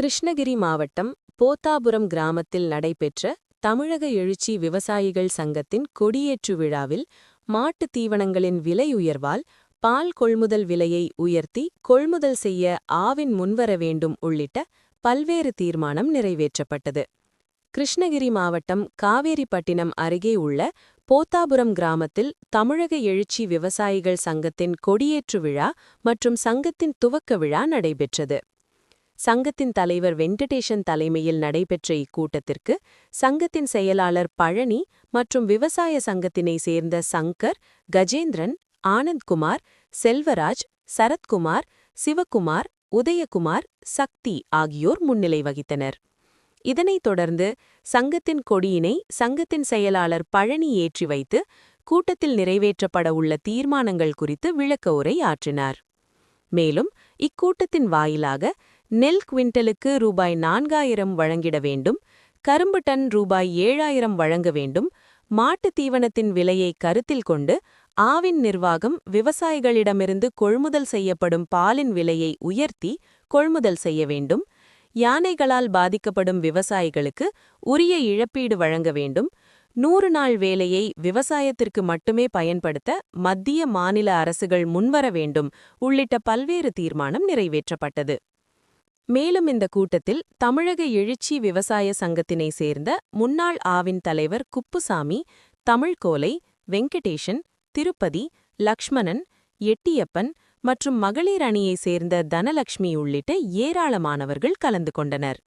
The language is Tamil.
கிருஷ்ணகிரி மாவட்டம் போத்தாபுரம் கிராமத்தில் நடைபெற்ற தமிழக எழுச்சி விவசாயிகள் சங்கத்தின் கொடியேற்று விழாவில் மாட்டுத் தீவனங்களின் விலை உயர்வால் பால் கொள்முதல் விலையை உயர்த்தி கொள்முதல் செய்ய ஆவின் முன்வர வேண்டும் உள்ளிட்ட பல்வேறு தீர்மானம் நிறைவேற்றப்பட்டது. கிருஷ்ணகிரி மாவட்டம் காவேரிப்பட்டினம் அருகே உள்ள போத்தாபுரம் கிராமத்தில் தமிழக எழுச்சி விவசாயிகள் சங்கத்தின் கொடியேற்று விழா மற்றும் சங்கத்தின் துவக்க விழா நடைபெற்றது. சங்கத்தின் தலைவர் வெங்கடேஷன் தலைமையில் நடைபெற்ற இக்கூட்டத்திற்கு சங்கத்தின் செயலாளர் பழனி மற்றும் விவசாய சங்கத்தினை சேர்ந்த சங்கர் கஜேந்திரன் ஆனந்த்குமார் செல்வராஜ் சரத்குமார் சிவகுமார் உதயகுமார் சக்தி ஆகியோர் முன்னிலை வகித்தனர். இதனைத் தொடர்ந்து சங்கத்தின் கொடியினை சங்கத்தின் செயலாளர் பழனி ஏற்றி வைத்து கூட்டத்தில் நிறைவேற்றப்பட உள்ள தீர்மானங்கள் குறித்து விளக்க உரை ஆற்றினார் மேலும் இக்கூட்டத்தின் வாயிலாக நெல் குவிண்டலுக்கு ரூபாய் நான்காயிரம் வழங்கிட வேண்டும் கரும்பு டன் ரூபாய் ஏழாயிரம் வழங்க வேண்டும் மாட்டு தீவனத்தின் விலையை கருத்தில் கொண்டு ஆவின் நிர்வாகம் விவசாயிகளிடமிருந்து கொள்முதல் செய்யப்படும் பாலின் விலையை உயர்த்தி கொள்முதல் செய்ய வேண்டும் யானைகளால் பாதிக்கப்படும் விவசாயிகளுக்கு உரிய இழப்பீடு வழங்க வேண்டும் நூறு நாள் வேலையை விவசாயத்திற்கு மட்டுமே பயன்படுத்த மத்திய மாநில அரசுகள் முன்வர வேண்டும். உள்ளிட்ட பல்வேறு தீர்மானம் நிறைவேற்றப்பட்டது. மேலும் இந்த கூட்டத்தில் தமிழக எழுச்சி விவசாய சங்கத்தினை சேர்ந்த முன்னாள் ஆவின் தலைவர் குப்புசாமி தமிழ்கோலை வெங்கடேஷன் திருப்பதி லக்ஷ்மணன் எட்டியப்பன் மற்றும் மகளிர் அணியைச் சேர்ந்த தனலக்ஷ்மி உள்ளிட்ட ஏராளமானவர்கள் கலந்து கொண்டனர்.